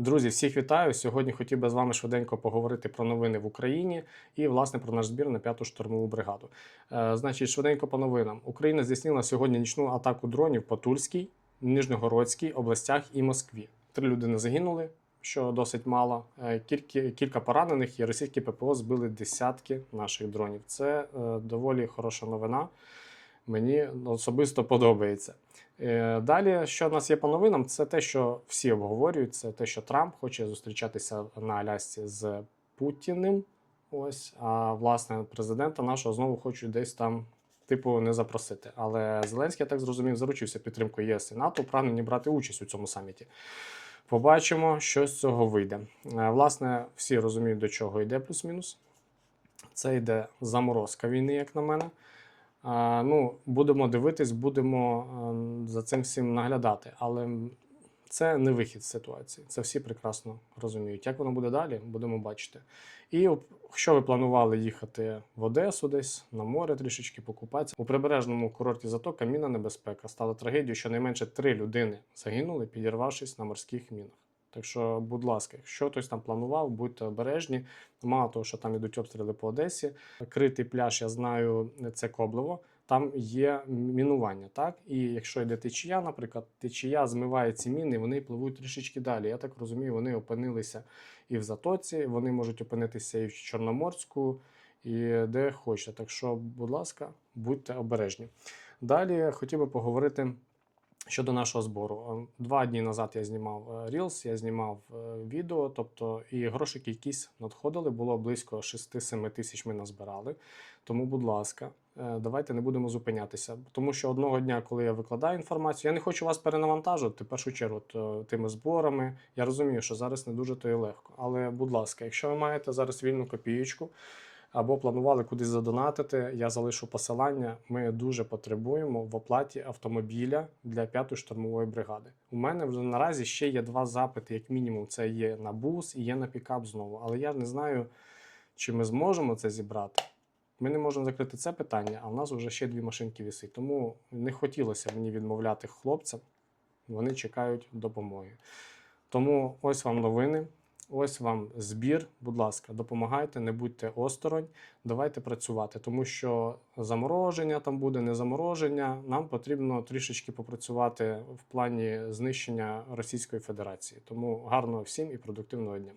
Друзі, всіх вітаю. Сьогодні хотів би з вами швиденько поговорити про новини в Україні і, власне, про наш збір на п'яту штурмову бригаду. Е, значить, швиденько по новинам. Україна здійснила сьогодні нічну атаку дронів по Тульській, Нижньогородській областях і Москві. Три людини загинули, що досить мало. Е, Кілька, кілька поранених і російські ППО збили десятки наших дронів. Це е, доволі хороша новина. Мені особисто подобається. Е, Далі, що в нас є по новинам, це те, що всі обговорюють, це те, що Трамп хоче зустрічатися на Алясці з Путіним. Ось, а власне, президента нашого знову хочуть десь там, типу, не запросити. Але Зеленський, я так зрозумів, заручився підтримкою ЄС і НАТО, прагнені брати участь у цьому саміті. Побачимо, що з цього вийде. Е, Власне, всі розуміють, до чого йде плюс-мінус. Це йде заморозка війни, як на мене. Ну, будемо дивитись, будемо е, за цим всім наглядати. Але це не вихід з ситуації. Це всі прекрасно розуміють. Як воно буде далі, будемо бачити. І якщо ви планували їхати в Одесу десь на море трішечки покупатися, у прибережному курорті Затока мінна небезпека стала трагедією, щонайменше три людини загинули, підірвавшись на морських мінах. Так що, будь ласка, якщо хтось там планував, будьте обережні. Мало того, що там ідуть обстріли по Одесі. Критий пляж, я знаю, це Коблево. Там є мінування, так? І якщо йде течія, наприклад, течія змиває ці міни, вони пливуть трішечки далі. Я так розумію, вони опинилися і в Затоці, вони можуть опинитися і в Чорноморську, і де хочете. Так що, будь ласка, будьте обережні. Далі хотів би поговорити щодо нашого збору. Е, Два дні назад я знімав е, Reels, я знімав е, відео, тобто і грошики якісь надходили, було близько 6-7 тисяч ми назбирали. Тому, будь ласка, давайте не будемо зупинятися. Тому що одного дня, коли я викладаю інформацію, я не хочу вас перенавантажувати в першу чергу тими зборами. Я розумію, що зараз не дуже то і легко. Але, будь ласка, якщо ви маєте зараз вільну копієчку, або планували кудись задонатити, я залишу посилання. Ми дуже потребуємо в оплаті автомобіля для п'ятої штурмової бригади. У мене вже наразі ще є два запити, як мінімум. Це є на бус і є на пікап знову. Але я не знаю, чи ми зможемо це зібрати. Ми не можемо закрити це питання, а в нас вже ще дві машинки вісить. Тому не хотілося мені відмовляти хлопцям. Вони чекають допомоги. Тому ось вам новини. Ось вам збір. Будь ласка, допомагайте, не будьте осторонь. Давайте працювати, тому що замороження там буде, не замороження. Нам потрібно трішечки попрацювати в плані знищення Російської Федерації. Тому гарного всім і продуктивного дня.